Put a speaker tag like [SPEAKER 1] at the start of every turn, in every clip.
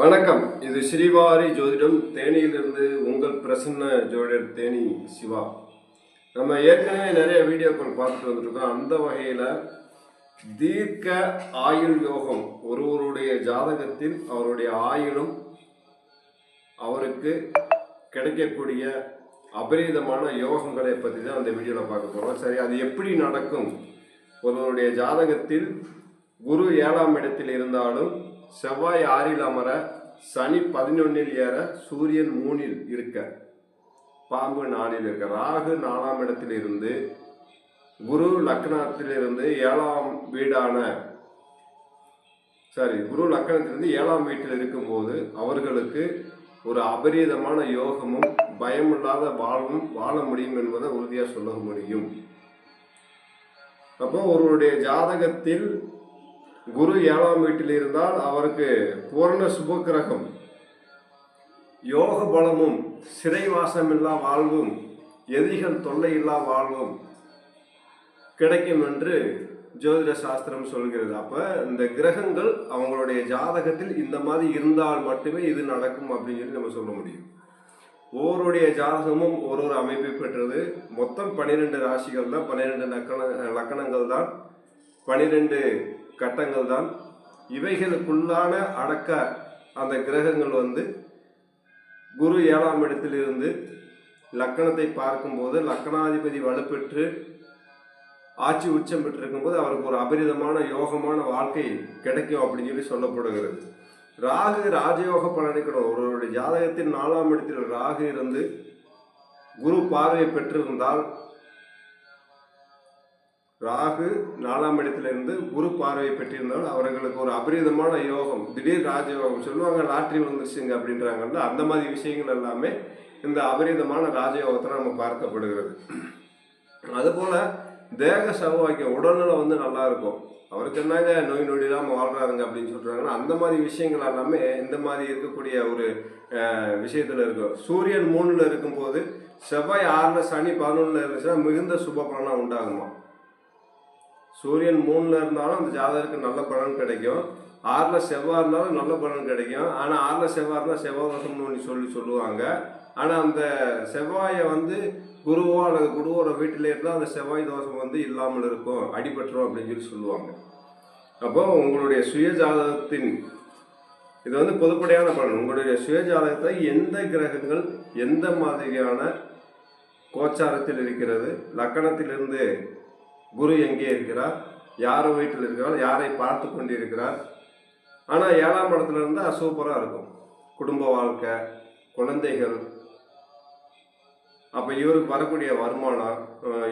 [SPEAKER 1] வணக்கம். இது ஸ்ரீவாரி ஜோதிடம். தேனியிலிருந்து உங்கள் பிரசன்ன ஜோதிடர் தேனி சிவா. நம்ம ஏற்கனவே நிறைய வீடியோக்கள் பார்த்துட்டு வந்துருக்கோம். அந்த வகையில் தீர்க்க ஆயுள் யோகம் ஒருவருடைய ஜாதகத்தில் அவருடைய ஆயுளும் அவருக்கு கிடைக்கக்கூடிய அபரீதமான யோகங்களை பற்றி தான் அந்த வீடியோவில் பார்க்க போகிறோம் சரி அது எப்படி நடக்கும்? ஒருவருடைய ஜாதகத்தில் குரு ஏழாம் இடத்தில் இருந்தாலும் செவ்வாய் ஆறில் அமர சனி பதினொன்னில் ஏற சூரியன் மூணில் இருக்க. பாம்பு நாளில் இருக்க. ராகு நாலாம் இடத்திலிருந்து குரு லக்னத்திலிருந்து ஏழாம் வீடான சாரி குரு லக்கணத்திலிருந்து ஏழாம் வீட்டில் இருக்கும்போது அவர்களுக்கு ஒரு அபரீதமான யோகமும் பயமில்லாத வாழ்வும் வாழ முடியும் என்பதை உறுதியாக சொல்ல முடியும். அப்போ ஒருவருடைய ஜாதகத்தில் குரு ஏழாம் வீட்டில் இருந்தால் அவருக்கு பூரண சுபக்கிரகம். யோக பலமும் சிறைவாசமில்லா வாழ்வும் எதிரிகள் தொல்லையில்லா வாழ்வும் கிடைக்கும் என்று ஜோதிட சாஸ்திரம் சொல்கிறது. அப்போ இந்த கிரகங்கள் அவங்களுடைய ஜாதகத்தில் இந்த மாதிரி இருந்தால் மட்டுமே இது நடக்கும் அப்படின்னு சொல்லி நம்ம சொல்ல முடியும். ஒவ்வொருடைய ஜாதகமும் ஒரு ஒரு அமைப்பை பெற்றது. மொத்தம் பன்னிரெண்டு ராசிகள் தான் பன்னிரெண்டு லக்கண லக்கணங்கள் தான் பன்னிரெண்டு கட்டங்கள் தான் இவைகளுக்குள்ளான அடக்க அந்த கிரகங்கள் வந்து குரு ஏழாம் இடத்திலிருந்து லக்கணத்தை பார்க்கும்போது லக்கணாதிபதி வலுப்பெற்று ஆட்சி உச்சம் பெற்றிருக்கும்போது அவருக்கு ஒரு அபரிதமான யோகமான வாழ்க்கை கிடைக்கும் அப்படின்னு சொல்லி சொல்லப்படுகிறது. ராகு ராஜயோக பலனிக்கணும் ஒருவருடைய ஜாதகத்தின் நாலாம் இடத்தில் ராகு இருந்து குரு பார்வை பெற்றிருந்தால் ராகு நாலாம் இடத்திலிருந்து குரு பார்வை பெற்றிருந்தால் அவர்களுக்கு ஒரு அபரிதமான யோகம் திடீர் ராஜயோகம் சொல்லுவாங்க லாட்ரி வந்துருச்சுங்க அப்படின்றாங்கல்ல அந்த மாதிரி விஷயங்கள் எல்லாமே இந்த அபரிதமான ராஜயோகத்தில் நம்ம பார்க்கப்படுகிறது. அதுபோல் தேக சௌவாக்கியம் உடல்நலம் வந்து நல்லா இருக்கும். அவருக்கு என்னங்க நோய் நொடி இல்லாமல் வாழ்கிறாருங்க அப்படின்னு சொல்கிறாங்கன்னா அந்த மாதிரி விஷயங்கள் எல்லாமே இந்த மாதிரி இருக்கக்கூடிய ஒரு விஷயத்தில் இருக்கும். சூரியன் மூணில் இருக்கும்போது செவ்வாய் ஆறில் சனி பதினொன்றில் இருந்துச்சுன்னா மிகுந்த சுப பலனாக உண்டாகுமா சூரியன் மூணில் இருந்தாலும் அந்த ஜாதகருக்கு நல்ல பலன் கிடைக்கும். ஆறில் செவ்வாய் இருந்தாலும் நல்ல பலன் கிடைக்கும். ஆனால் ஆறில் செவ்வாய் இருந்தால் செவ்வாய் தோஷம்னு ஒன்று சொல்லி சொல்லுவாங்க. ஆனால் அந்த செவ்வாயை வந்து குருவோ அல்லது குருவோட வீட்டிலே இருந்தால் அந்த செவ்வாய் தோஷம் வந்து இல்லாமல் இருக்கும். அடிபட்டுரும் அப்படின்னு சொல்லி சொல்லுவாங்க. அப்போ உங்களுடைய சுய ஜாதகத்தின் இது வந்து பொதுப்படையான பலன். உங்களுடைய சுய ஜாதகத்தை எந்த கிரகங்கள் எந்த மாதிரியான கோச்சாரத்தில் இருக்கிறது லக்கணத்திலிருந்து குரு எங்கே இருக்கிறார்? யார் வீட்டில் இருக்கிறார்? யாரை பார்த்து கொண்டிருக்கிறார்? ஆனால் ஏழாம் இடத்துல இருந்தால் சூப்பராக இருக்கும். குடும்ப வாழ்க்கை குழந்தைகள். அப்போ இவருக்கு வரக்கூடிய வருமானம்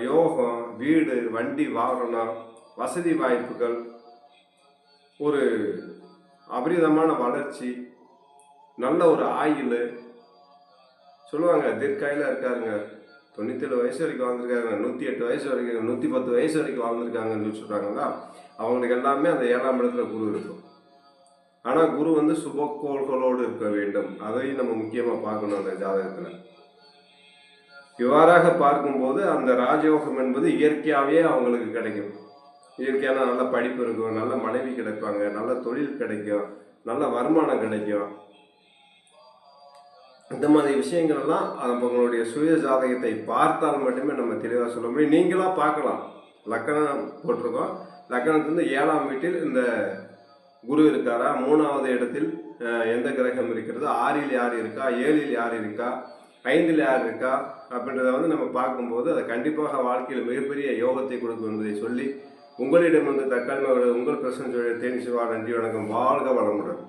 [SPEAKER 1] யோகம் வீடு வண்டி வாகனம் வசதி வாய்ப்புகள் ஒரு அபரிதமான வளர்ச்சி நல்ல ஒரு ஆயுள். சொல்லுவாங்க தீர்க்காயில இருக்காருங்க. தொண்ணூத்தேழு வயசு வரைக்கும் வாழ்ந்துருக்காங்க நூற்றி எட்டு வயசு வரைக்கும் நூற்றி பத்து வயசு வரைக்கும் வாழ்ந்துருக்காங்கன்னு சொல்லி சொல்கிறாங்களா அவங்களுக்கு எல்லாமே அந்த ஏழாம் இடத்துல குரு இருக்கும். ஆனால் குரு வந்து சுபக்கோள்களோடு இருக்க வேண்டும். அதையும் நம்ம முக்கியமாக பார்க்கணும் அந்த ஜாதகத்தில். இவ்வாறாக பார்க்கும்போது அந்த ராஜயோகம் என்பது இயற்கையாகவே அவங்களுக்கு கிடைக்கும். இயற்கையான நல்ல படிப்பு இருக்கும் நல்ல மனைவி கிடைப்பாங்க நல்ல தொழில் கிடைக்கும் நல்ல வருமானம் கிடைக்கும். இந்த மாதிரி விஷயங்கள் எல்லாம் அப்ப உங்களுடைய சுய ஜாதகத்தை பார்த்தால் மட்டுமே நம்ம தெளிவாக சொல்ல முடியும். நீங்களாக பார்க்கலாம். லக்கணம் போட்டிருக்கோம். லக்கணத்திலிருந்து ஏழாம் வீட்டில் இந்த குரு இருக்காரா? மூணாவது இடத்தில் எந்த கிரகம் இருக்கிறது? ஆறில் யார் இருக்கா? ஏழில் யார் இருக்கா? ஐந்தில் யார் இருக்கா? அப்படின்றத வந்து நம்ம பார்க்கும்போது அது கண்டிப்பாக வாழ்க்கையில் மிகப்பெரிய யோகத்தை கொடுக்கும் என்பதை சொல்லி உங்களிடம் வந்து தக்காளி உங்கள் பிரசன் தேனி சிவா நன்றி வணக்கம். வாழ்க வளமுடன்.